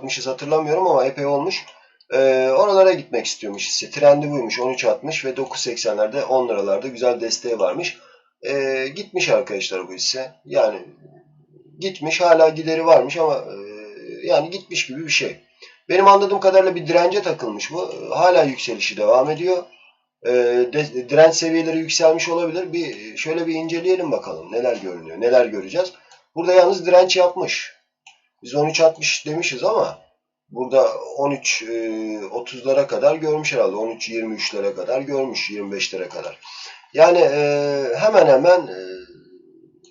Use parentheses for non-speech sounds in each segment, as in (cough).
yapmışız hatırlamıyorum ama epey olmuş. Ee, oralara gitmek istiyormuş hisse. Trendi buymuş 13.60 ve 9.80'lerde 10 liralarda güzel desteği varmış. Ee, gitmiş arkadaşlar bu hisse. Yani gitmiş hala gideri varmış ama e, yani gitmiş gibi bir şey. Benim anladığım kadarıyla bir dirence takılmış bu. Hala yükselişi devam ediyor. Ee, de- direnç seviyeleri yükselmiş olabilir. Bir şöyle bir inceleyelim bakalım neler görünüyor, neler göreceğiz. Burada yalnız direnç yapmış. Biz 13.60 demişiz ama burada 13 e, 30'lara kadar görmüş herhalde. 13 23'lere kadar görmüş, 25'lere kadar. Yani e, hemen hemen e,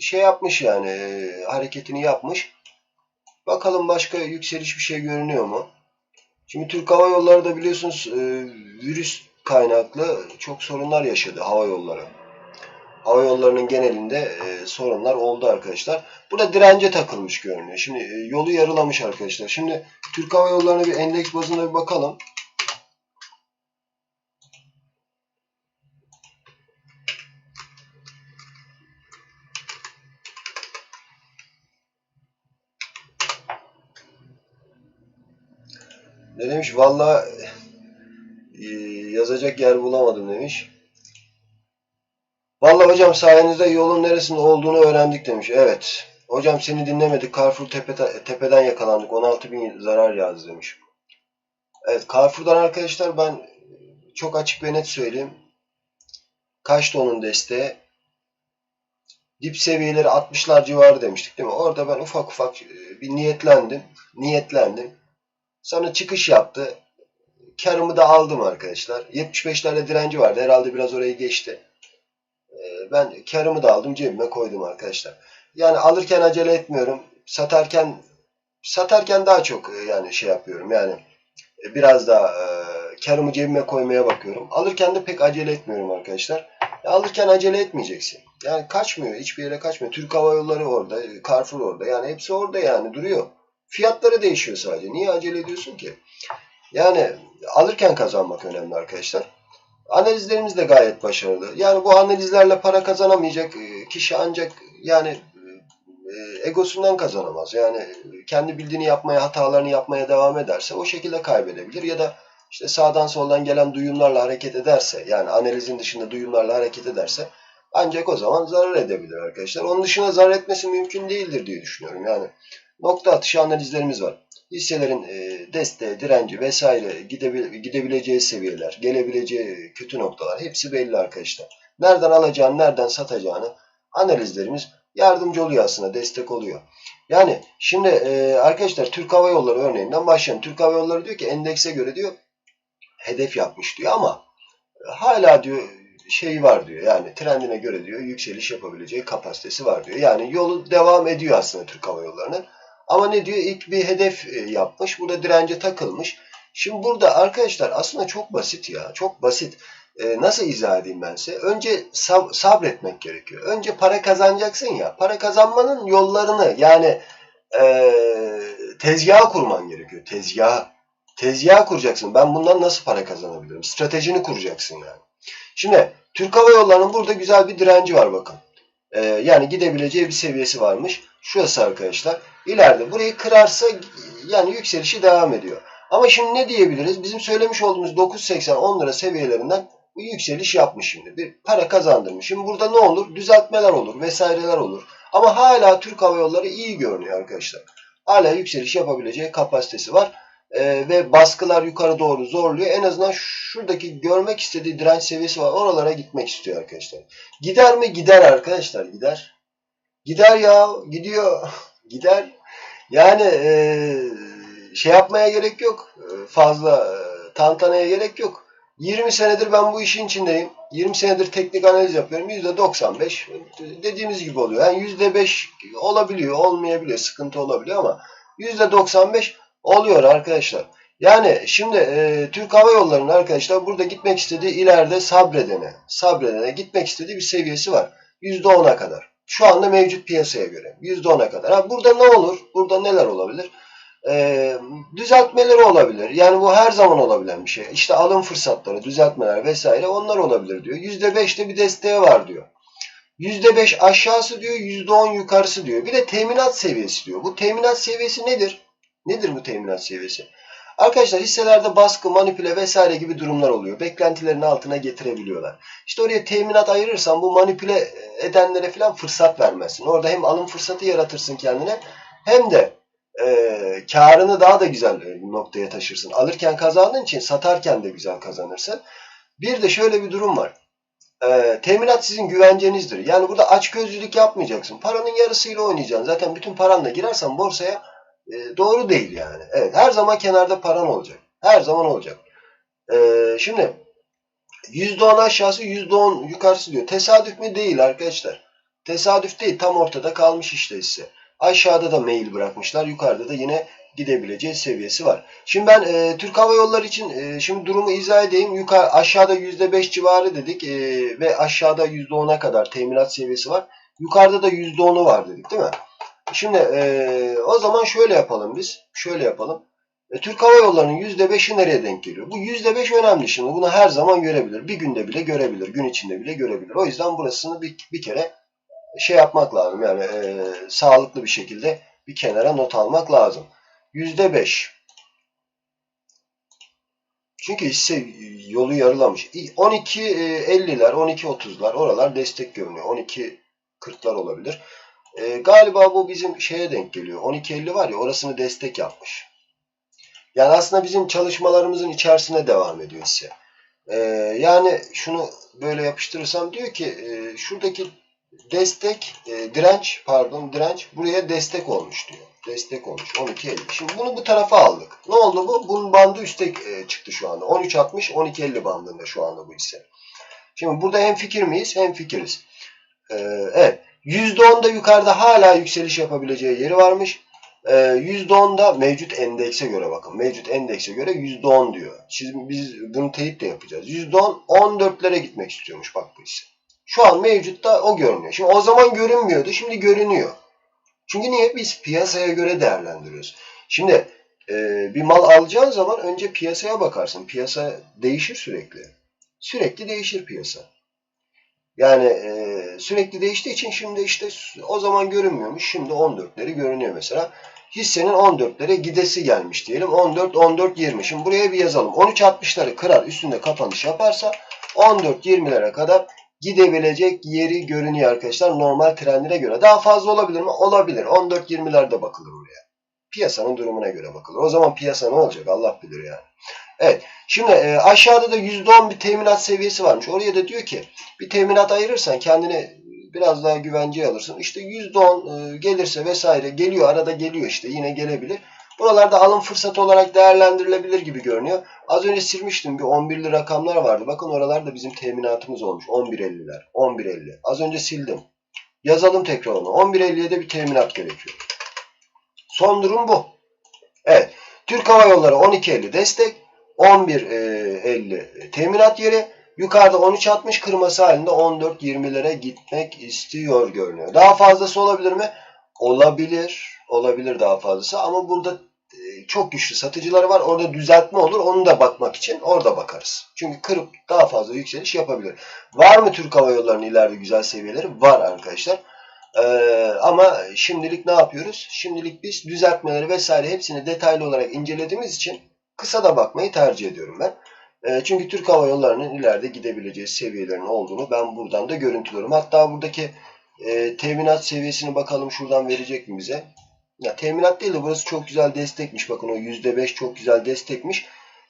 şey yapmış yani e, hareketini yapmış. Bakalım başka yükseliş bir şey görünüyor mu? Şimdi Türk Hava Yolları da biliyorsunuz e, virüs kaynaklı çok sorunlar yaşadı hava yolları. Hava yollarının genelinde e, sorunlar oldu arkadaşlar. Burada dirence takılmış görünüyor. Şimdi e, yolu yarılamış arkadaşlar. Şimdi Türk Hava Yolları'na bir endeks bazında bir bakalım. Ne demiş? Valla e, yazacak yer bulamadım demiş. Hocam sayenizde yolun neresinde olduğunu öğrendik demiş. Evet. Hocam seni dinlemedik. Carrefour tepe, tepeden yakalandık. 16 bin zarar yazdı demiş. Evet Carrefour'dan arkadaşlar ben çok açık ve net söyleyeyim. Kaçtı onun desteği? Dip seviyeleri 60'lar civarı demiştik değil mi? Orada ben ufak ufak e, bir niyetlendim. Niyetlendim. Sonra çıkış yaptı. Karımı da aldım arkadaşlar. 75'lerde direnci vardı. Herhalde biraz orayı geçti. Ben karımı da aldım cebime koydum arkadaşlar. Yani alırken acele etmiyorum. Satarken satarken daha çok e, yani şey yapıyorum. Yani e, biraz daha e, karımı cebime koymaya bakıyorum. Alırken de pek acele etmiyorum arkadaşlar. Alırken acele etmeyeceksin. Yani kaçmıyor. Hiçbir yere kaçmıyor. Türk Hava Yolları orada. Carrefour orada. Yani hepsi orada yani duruyor. Fiyatları değişiyor sadece. Niye acele ediyorsun ki? Yani alırken kazanmak önemli arkadaşlar. Analizlerimiz de gayet başarılı. Yani bu analizlerle para kazanamayacak e, kişi ancak yani e, egosundan kazanamaz. Yani kendi bildiğini yapmaya, hatalarını yapmaya devam ederse o şekilde kaybedebilir ya da işte sağdan soldan gelen duyumlarla hareket ederse yani analizin dışında duyumlarla hareket ederse ancak o zaman zarar edebilir arkadaşlar. Onun dışında zarar etmesi mümkün değildir diye düşünüyorum. Yani nokta atışı analizlerimiz var. Hisselerin e, desteği, direnci vesaire gidebil- gidebileceği seviyeler, gelebileceği kötü noktalar hepsi belli arkadaşlar. Nereden alacağını, nereden satacağını analizlerimiz yardımcı oluyor aslında, destek oluyor. Yani şimdi e, arkadaşlar Türk Hava Yolları örneğinden başlayalım. Türk Hava Yolları diyor ki endekse göre diyor hedef yapmış diyor ama hala diyor şey var diyor. Yani trendine göre diyor yükseliş yapabileceği kapasitesi var diyor. Yani yolu devam ediyor aslında Türk Hava Yolları'nın. Ama ne diyor? İlk bir hedef e, yapmış. Burada dirence takılmış. Şimdi burada arkadaşlar aslında çok basit ya. Çok basit. E, nasıl izah edeyim ben size? Önce sab- sabretmek gerekiyor. Önce para kazanacaksın ya. Para kazanmanın yollarını yani e, tezgah kurman gerekiyor. Tezgah. Tezgah kuracaksın. Ben bundan nasıl para kazanabilirim? Stratejini kuracaksın yani. Şimdi Türk Hava Yolları'nın burada güzel bir direnci var bakın. E, yani gidebileceği bir seviyesi varmış. Şurası arkadaşlar. İleride burayı kırarsa yani yükselişi devam ediyor. Ama şimdi ne diyebiliriz? Bizim söylemiş olduğumuz 9.80-10 lira seviyelerinden bu yükseliş yapmış şimdi. Bir para kazandırmış. Şimdi burada ne olur? Düzeltmeler olur vesaireler olur. Ama hala Türk Hava Yolları iyi görünüyor arkadaşlar. Hala yükseliş yapabileceği kapasitesi var. Ee, ve baskılar yukarı doğru zorluyor. En azından şuradaki görmek istediği direnç seviyesi var. Oralara gitmek istiyor arkadaşlar. Gider mi? Gider arkadaşlar. Gider. Gider ya. Gidiyor. (laughs) Gider. Yani e, şey yapmaya gerek yok. E, Fazla e, tantanaya gerek yok. 20 senedir ben bu işin içindeyim. 20 senedir teknik analiz yapıyorum. %95 dediğimiz gibi oluyor. Yani %5 olabiliyor, olmayabiliyor, sıkıntı olabiliyor ama %95 oluyor arkadaşlar. Yani şimdi e, Türk Hava Yolları'nın arkadaşlar burada gitmek istediği ileride sabredene, sabredene gitmek istediği bir seviyesi var. %10'a kadar. Şu anda mevcut piyasaya göre. %10'a kadar. Ha, burada ne olur? Burada neler olabilir? Ee, düzeltmeleri olabilir. Yani bu her zaman olabilen bir şey. İşte alım fırsatları, düzeltmeler vesaire onlar olabilir diyor. %5'te bir desteği var diyor. %5 aşağısı diyor, %10 yukarısı diyor. Bir de teminat seviyesi diyor. Bu teminat seviyesi nedir? Nedir bu teminat seviyesi? Arkadaşlar hisselerde baskı, manipüle vesaire gibi durumlar oluyor. Beklentilerin altına getirebiliyorlar. İşte oraya teminat ayırırsan bu manipüle edenlere falan fırsat vermezsin. Orada hem alım fırsatı yaratırsın kendine hem de e, karını daha da güzel bir noktaya taşırsın. Alırken kazandığın için satarken de güzel kazanırsın. Bir de şöyle bir durum var. E, teminat sizin güvencenizdir. Yani burada açgözlülük yapmayacaksın. Paranın yarısıyla oynayacaksın. Zaten bütün paranla girersen borsaya e, doğru değil yani. Evet, her zaman kenarda paran olacak. Her zaman olacak. E, şimdi %10 aşağısı %10 yukarısı diyor. Tesadüf mü? Değil arkadaşlar. Tesadüf değil. Tam ortada kalmış işte hisse. Aşağıda da mail bırakmışlar. Yukarıda da yine gidebileceği seviyesi var. Şimdi ben e, Türk Hava Yolları için e, şimdi durumu izah edeyim. Yukarı aşağıda %5 civarı dedik e, ve aşağıda %10'a kadar teminat seviyesi var. Yukarıda da %10'u var dedik değil mi? Şimdi e, o zaman şöyle yapalım biz. Şöyle yapalım. E, Türk Hava Yolları'nın %5'i nereye denk geliyor? Bu %5 önemli şimdi. Bunu her zaman görebilir. Bir günde bile görebilir. Gün içinde bile görebilir. O yüzden burasını bir, bir kere şey yapmak lazım. Yani e, sağlıklı bir şekilde bir kenara not almak lazım. %5. Çünkü hisse yolu yarılamış. 12.50'ler, 12.30'lar oralar destek görünüyor. 12.40'lar olabilir. E, galiba bu bizim şeye denk geliyor. 12.50 var ya orasını destek yapmış. Yani aslında bizim çalışmalarımızın içerisine devam ediyor hisse. E, yani şunu böyle yapıştırırsam diyor ki e, şuradaki destek, e, direnç pardon direnç buraya destek olmuş diyor. Destek olmuş 12.50. Şimdi bunu bu tarafa aldık. Ne oldu bu? Bunun bandı üste e, çıktı şu anda. 13.60 12.50 bandında şu anda bu hisse. Şimdi burada hem fikir miyiz? Hem fikiriz. E, evet. %10'da yukarıda hala yükseliş yapabileceği yeri varmış. Ee, %10'da mevcut endekse göre bakın. Mevcut endekse göre %10 diyor. Şimdi biz bunu teyit de yapacağız. %10 14'lere gitmek istiyormuş bak bu hisse. Şu an mevcutta o görünüyor. Şimdi o zaman görünmüyordu. Şimdi görünüyor. Çünkü niye? Biz piyasaya göre değerlendiriyoruz. Şimdi e, bir mal alacağın zaman önce piyasaya bakarsın. Piyasa değişir sürekli. Sürekli değişir piyasa. Yani e, sürekli değiştiği için şimdi işte o zaman görünmüyormuş. Şimdi 14'leri görünüyor mesela. Hissenin 14'lere gidesi gelmiş diyelim. 14, 14, 20. Şimdi buraya bir yazalım. 13.60'ları kırar üstünde kapanış yaparsa 14-20'lere kadar gidebilecek yeri görünüyor arkadaşlar normal trendine göre. Daha fazla olabilir mi? Olabilir. 14-20'lerde bakılır oraya. Piyasanın durumuna göre bakılır. O zaman piyasa ne olacak? Allah bilir yani. Evet. Şimdi e, aşağıda da %10 bir teminat seviyesi varmış. Oraya da diyor ki bir teminat ayırırsan kendine biraz daha güvenceye alırsın. İşte %10 e, gelirse vesaire geliyor. Arada geliyor işte. Yine gelebilir. Buralarda alım fırsatı olarak değerlendirilebilir gibi görünüyor. Az önce silmiştim. Bir 11'li rakamlar vardı. Bakın oralarda bizim teminatımız olmuş. 11.50'ler. 11.50. Az önce sildim. Yazalım tekrar onu. 11.50'ye de bir teminat gerekiyor. Son durum bu. Evet. Türk Hava Yolları 12.50 destek. 11.50 teminat yeri. Yukarıda 13.60 kırması halinde 14.20'lere gitmek istiyor görünüyor. Daha fazlası olabilir mi? Olabilir. Olabilir daha fazlası ama burada çok güçlü satıcılar var. Orada düzeltme olur. Onu da bakmak için orada bakarız. Çünkü kırıp daha fazla yükseliş yapabilir. Var mı Türk Hava Yolları'nın ileride güzel seviyeleri? Var arkadaşlar. Ee, ama şimdilik ne yapıyoruz? Şimdilik biz düzeltmeleri vesaire hepsini detaylı olarak incelediğimiz için kısa da bakmayı tercih ediyorum ben. E, çünkü Türk Hava Yolları'nın ileride gidebileceği seviyelerin olduğunu ben buradan da görüntülüyorum. Hatta buradaki e, teminat seviyesini bakalım şuradan verecek mi bize? Ya teminat değil de burası çok güzel destekmiş. Bakın o %5 çok güzel destekmiş.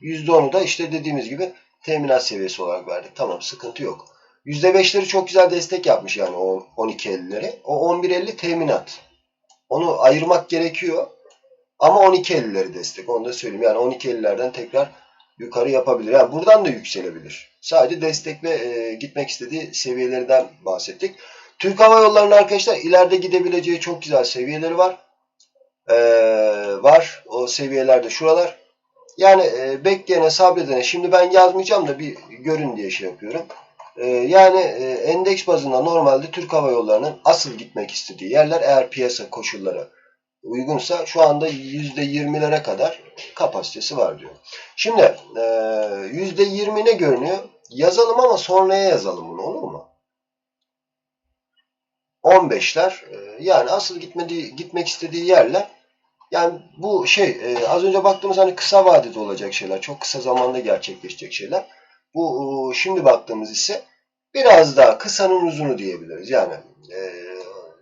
%10'u da işte dediğimiz gibi teminat seviyesi olarak verdik. Tamam sıkıntı yok. %5'leri çok güzel destek yapmış yani o 12.50'leri. O 11.50 teminat. Onu ayırmak gerekiyor. Ama 12.50'leri destek. Onu da söyleyeyim. Yani 12.50'lerden tekrar yukarı yapabilir. Yani buradan da yükselebilir. Sadece destek ve e, gitmek istediği seviyelerden bahsettik. Türk Hava Yolları'nın arkadaşlar ileride gidebileceği çok güzel seviyeleri var. Ee, var. O seviyelerde şuralar. Yani e, bekleyene sabredene şimdi ben yazmayacağım da bir görün diye şey yapıyorum. Ee, yani e, endeks bazında normalde Türk Hava Yolları'nın asıl gitmek istediği yerler eğer piyasa koşulları uygunsa şu anda %20'lere kadar kapasitesi var diyor. Şimdi e, %20 ne görünüyor? Yazalım ama sonraya yazalım bunu olur mu? 15'ler e, yani asıl gitmediği, gitmek istediği yerler Yani bu şey e, az önce baktığımız hani kısa vadede olacak şeyler, çok kısa zamanda gerçekleşecek şeyler. Bu e, şimdi baktığımız ise biraz daha kısanın uzunu diyebiliriz. Yani e,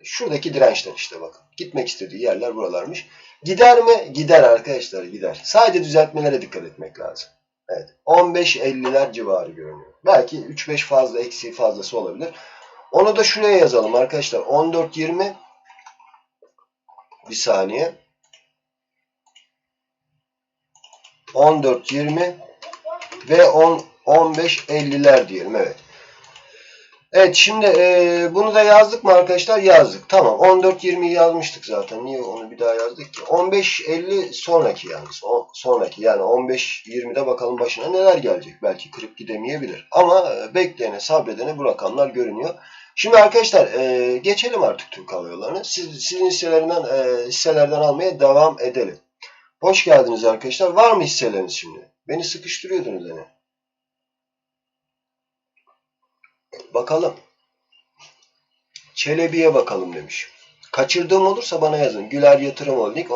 şuradaki dirençler işte bakın. Gitmek istediği yerler buralarmış. Gider mi? Gider arkadaşlar gider. Sadece düzeltmelere dikkat etmek lazım. Evet. 15-50'ler civarı görünüyor. Belki 3-5 fazla eksiği fazlası olabilir. Onu da şuraya yazalım arkadaşlar. 14-20 bir saniye. 14-20 ve 10 15-50'ler diyelim. Evet. Evet şimdi e, bunu da yazdık mı arkadaşlar? Yazdık. Tamam. 14-20'yi yazmıştık zaten. Niye onu bir daha yazdık ki? 15-50 sonraki yalnız. O, sonraki yani 15-20'de bakalım başına neler gelecek. Belki kırıp gidemeyebilir. Ama e, bekleyene sabredene bu rakamlar görünüyor. Şimdi arkadaşlar e, geçelim artık Türk Hava Yolları'na. Siz, sizin hisselerinden, e, hisselerden almaya devam edelim. Hoş geldiniz arkadaşlar. Var mı hisseleriniz şimdi? Beni sıkıştırıyordunuz hani. Bakalım. Çelebi'ye bakalım demiş. Kaçırdığım olursa bana yazın. Güler Yatırım Holding.